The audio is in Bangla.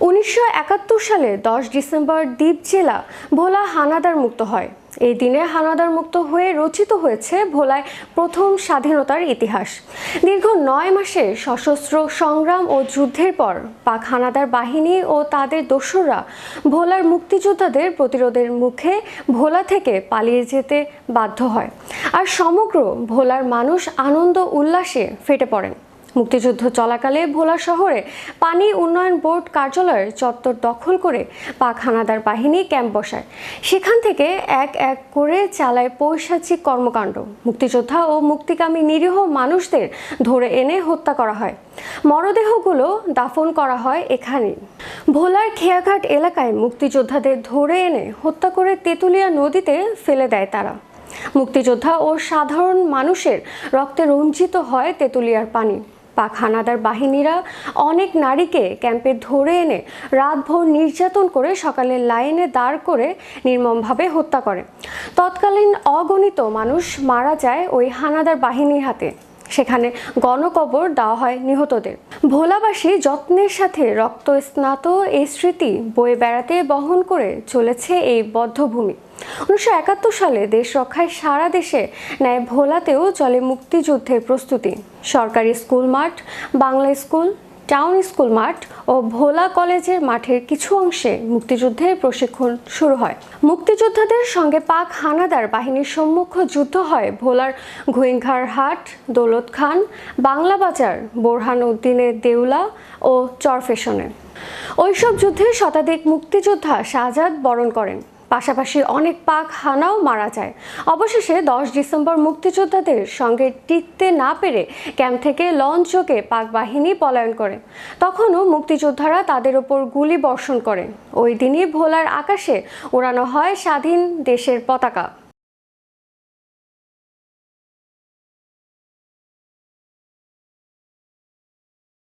উনিশশো একাত্তর সালে দশ ডিসেম্বর দ্বীপ জেলা ভোলা হানাদার মুক্ত হয়। এই দিনে হানাদার মুক্ত হয়ে রচিত হয়েছে ভোলায় প্রথম স্বাধীনতার ইতিহাস। দীর্ঘ নয় মাসে সশস্ত্র সংগ্রাম ও যুদ্ধের পর পাক হানাদার বাহিনী ও তাদের দস্যুরা ভোলার মুক্তিযোদ্ধাদের প্রতিরোধের মুখে ভোলা থেকে পালিয়ে যেতে বাধ্য হয়। আর সমগ্র ভোলার মানুষ আনন্দ উল্লাসে ফেটে পড়েন। মুক্তিযুদ্ধ চলাকালে ভোলা শহরে পানি উন্নয়ন বোর্ড কার্যালয়ের চত্বর দখল করে পাক হানাদার বাহিনী ক্যাম্প বসায়। সেখান থেকে এক এক করে চালায় পৈশাচিক কর্মকাণ্ড। মুক্তিযোদ্ধা ও মুক্তিকামী নিরীহ মানুষদের ধরে এনে হত্যা করা হয়। মরদেহগুলো দাফন করা হয় এখানে ভোলার খেয়াঘাট এলাকায় মুক্তিযোদ্ধাদের ধরে এনে হত্যা করে তেঁতুলিয়া নদীতে ফেলে দেয় তারা। মুক্তিযোদ্ধা ও সাধারণ মানুষের রক্তে রঞ্জিত হয় তেঁতুলিয়ার পানি। পাক হানাদার বাহিনীরা অনেক নারীকে ক্যাম্পে ধরে এনে রাতভর নির্যাতন করে সকালে লাইনে দাঁড় করে নির্মমভাবে হত্যা করে। তৎকালীন অগণিত মানুষ মারা যায় ওই হানাদার বাহিনীর হাতে। সেখানে গণকবর দেওয়া হয় নিহতদের। ভোলাবাসী যত্নের সাথে রক্ত স্নাত এই স্মৃতি বয়ে বেড়াতে বহন করে চলেছে এই বদ্ধভূমি। উনিশশো একাত্তর সালে দেশ রক্ষায় সারা দেশে ন্যায় ভোলাতেও চলে মুক্তিযুদ্ধের প্রস্তুতি। সরকারি স্কুল মাঠ, বাংলা স্কুল টাউন স্কুল মাঠ ও ভোলা কলেজের মাঠের কিছু অংশে মুক্তিযুদ্ধের প্রশিক্ষণ শুরু হয়। মুক্তিযোদ্ধাদের সঙ্গে পাক হানাদার বাহিনীর সম্মুখ যুদ্ধ হয় ভোলার ঘুইংঘার হাট, দৌলত খান, বাংলা বাজার, বোরহান উদ্দিনের দেউলা ও চরফেশনে ওইসব যুদ্ধে শতাধিক মুক্তিযোদ্ধা শাহজাদ বরণ করেন। পাশাপাশি অনেক পাক হানাও মারা যায়। অবশেষে দশ ডিসেম্বর মুক্তিযোদ্ধাদের সঙ্গে টিকতে না পেরে ক্যাম্প থেকে লঞ্চকে পাক বাহিনী পলায়ন করে। তখনও মুক্তিযোদ্ধারা তাদের ওপর গুলি বর্ষণ করে ওই দিনই ভোলার আকাশে ওড়ানো হয় স্বাধীন দেশের পতাকা।